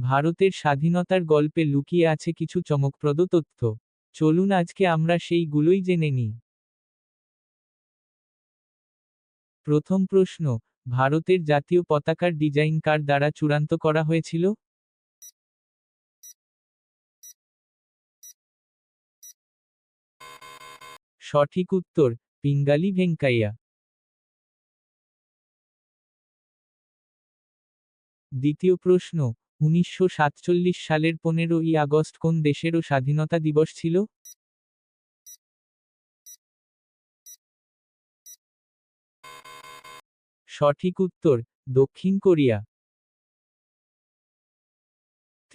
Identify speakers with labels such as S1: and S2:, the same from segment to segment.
S1: ভারতের স্বাধীনতার গল্পে লুকিয়ে আছে কিছু চমকপ্রদ তথ্য। চলুন আজকে আমরা সেইগুলোই জেনে নিই প্রথম প্রশ্ন, ভারতের জাতীয় পতাকার ডিজাইন কার দ্বারা চূড়ান্ত করা হয়েছিল? সঠিক উত্তর, পিঙ্গালি ভেঙ্কাইয়া। দ্বিতীয় প্রশ্ন উনিশশো সাতচল্লিশ সালের পনেরোই আগস্ট কোন দেশেরও স্বাধীনতা দিবস ছিল? সঠিক উত্তর, দক্ষিণ কোরিয়া।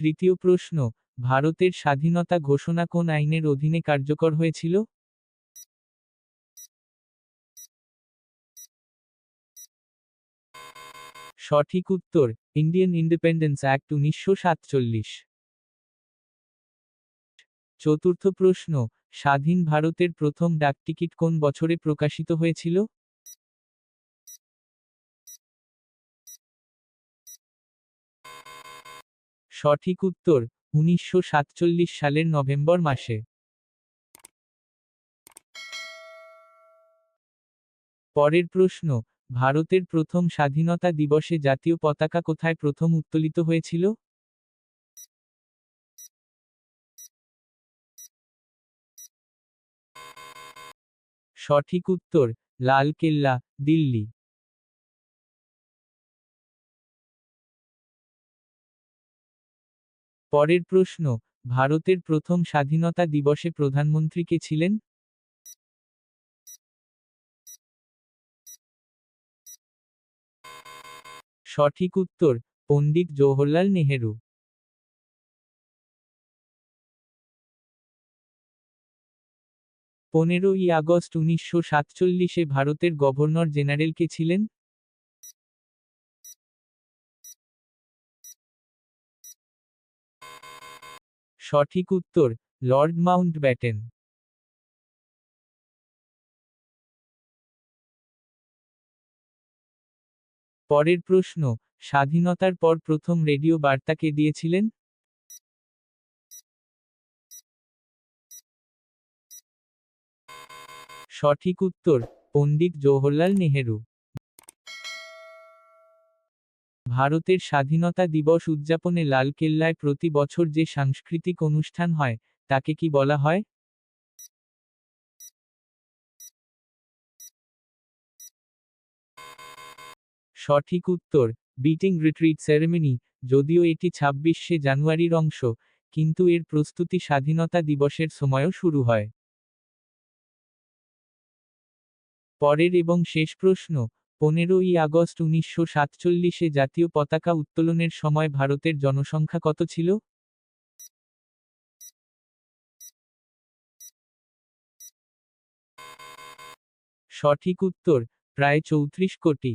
S1: তৃতীয় প্রশ্ন, ভারতের স্বাধীনতা ঘোষণা কোন আইনের অধীনে কার্যকর হয়েছিল? সঠিক উত্তর ইন্ডিয়ান ইন্ডিপেন্ডেন্স অ্যাক্ট উনিশশো সাতচল্লিশ। চতুর্থ প্রশ্ন, স্বাধীন ভারতের প্রথম ডাকটিকিট কোন বছরে প্রকাশিত হয়েছিল? সঠিক উত্তর, উনিশশো সাতচল্লিশ সালের নভেম্বর মাসে। পরের প্রশ্ন ভারতের প্রথম স্বাধীনতা দিবসে জাতীয় পতাকা কোথায় প্রথম উত্তোলিত হয়েছিল? সঠিক উত্তর লাল কেল্লা দিল্লি। পরের প্রশ্ন, ভারতের প্রথম স্বাধীনতা দিবসে প্রধানমন্ত্রী কে ছিলেন? সঠিক উত্তর পণ্ডিত জওহরলাল নেহেরু। পনেরোই আগস্ট উনিশশো সাতচল্লিশে ভারতের গভর্নর জেনারেল কে ছিলেন? সঠিক উত্তর লর্ড মাউন্ট ব্যাটেন পরের প্রশ্ন, স্বাধীনতার পর প্রথম রেডিও বার্তা কে দিয়েছিলেন? সঠিক উত্তর, পণ্ডিত জওহরলাল নেহেরু। ভারতের স্বাধীনতা দিবস উদযাপনে লালকেল্লায় প্রতি বছর যে সাংস্কৃতিক অনুষ্ঠান হয়, তাকে কি বলা হয়? সঠিক উত্তর, বিটিং রিট্রিট সেরেমনি, যদিও এটি ছাব্বিশে জানুয়ারির অংশ, কিন্তু এর প্রস্তুতি স্বাধীনতা দিবসের সময়ও শুরু হয়। পরের এবং শেষ প্রশ্ন, পনেরোই আগস্ট উনিশশো সাতচল্লিশে জাতীয় পতাকা উত্তোলনের সময় ভারতের জনসংখ্যা কত ছিল? সঠিক উত্তর, প্রায় চৌত্রিশ কোটি।